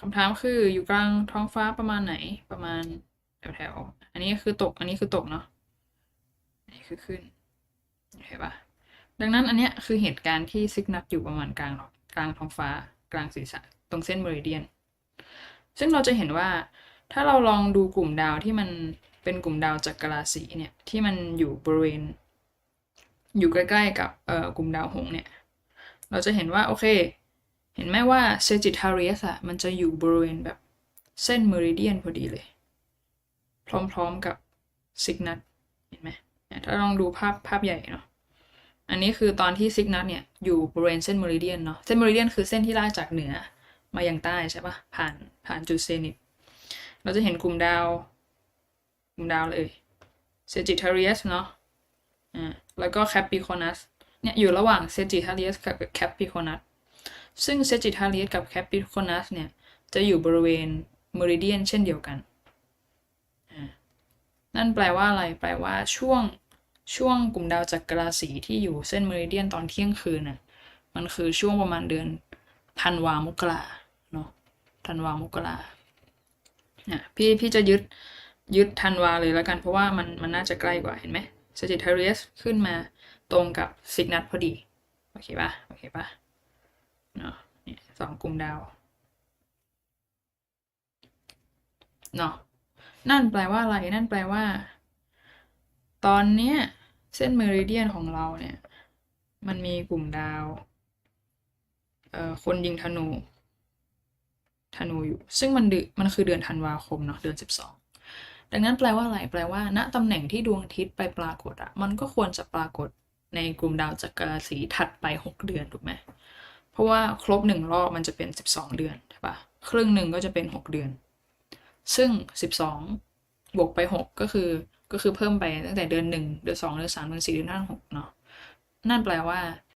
คำถามคืออยู่กลางท้องฟ้าประมาณไหนประมาณแถวแถวๆอันนี้คือตก อันนี้คือตกเนาะอันนี้คือขึ้นโอเคปะดังนั้นอันเนี้ยคือเหตุการณ์ที่ซิกนัทอยู่ประมาณกลางกลางท้องฟ้ากลางศีรษะตรงเส้นเมริเดียน ซึ่งเราจะเห็นว่าถ้าเราลองดูกลุ่มดาวที่มันเป็นกลุ่มดาวจักรราศีเนี่ยที่มันอยู่บริเวณ อยู่ใกล้ ๆ กับเอ่อกลุ่มดาวหงส์เนี่ย เราจะเห็นว่าโอเค ห็นไหมว่าเซจิทาเรียสอะมันจะอยู่บริเวณแบบเส้นเมริเดียนพอดีเลย พร้อมๆกับซิกนัทเห็นไหมถ้าลองดูภาพภาพใหญ่เนาะอันนี้คือตอนที่ซิกนัทเนี่ยอยู่บริเวณเส้นเมริเดียนเนาะเส้นเมริเดียนคือเส้นที่ลากจากเหนือมาอยังใต้ใช่ปะผ่านผ่านจุดเซนิตเราจะเห็นกลุ่มดาวกลุ่มดาวเลยเซจิทาเรียสเนาะอ่าแล้วก็แคปปิคอนัสเนี่ยอยู่ระหว่างเซจิทาเรียสกับแคปปิคอนัส ซึ่งเซจิทาเลียสกับแคปิโคนัสเนี่ย จะอยู่บริเวณเมริเดียนเช่นเดียวกัน นั่นแปลว่าอะไร แปลว่าช่วงช่วงกลุ่มดาวจักรราศีที่อยู่เส้นเมริเดียนตอนเที่ยงคืนน่ะ มันคือช่วงประมาณเดือนธันวามกราเนาะธันวามกราเนี่ยพี่พี่จะยึดยึดธันวาเลยแล้วกัน เพราะว่ามันมันน่าจะใกล้กว่าเห็นไหมเซจิทาเลียสขึ้นมาตรงกับซิกนัทพอดี โอเคปะโอเคปะ เนาะนี่สองกลุ่มดาวเนาะนั่นแปลว่าอะไร นั่นแปลว่า ตอนเนี้ย เส้นเมริเดียนของเราเนี่ย มันมีกลุ่มดาวเอ่อคนยิงธนู ธนูอยู่ ซึ่งมันดืมันคือเดือนธันวาคมเนาะเดือนสิบสองดังนั้นแปลว่าอะไร แปลว่าณตำแหน่งที่ดวงอาทิตย์ไปปรากฏอะมันก็ควรจะปรากฏในกลุ่มดาวจักรราศีถัดไปหกเดือนถูกไหม ราะว่าครบหนึ่งรอบมันจะเป็นสิบสองเดือนใช่ปะครึ่งหนึ่งก็จะเป็นหกเดือน ซึ่งสิบสองบวกไปหกก็คือก็คือเพิ่มไปตั้งแต่เดือนหนึ่งเดือนสองเดือนสามเดือนสี่เดือนห้าหกเนาะนั่นแปลว่า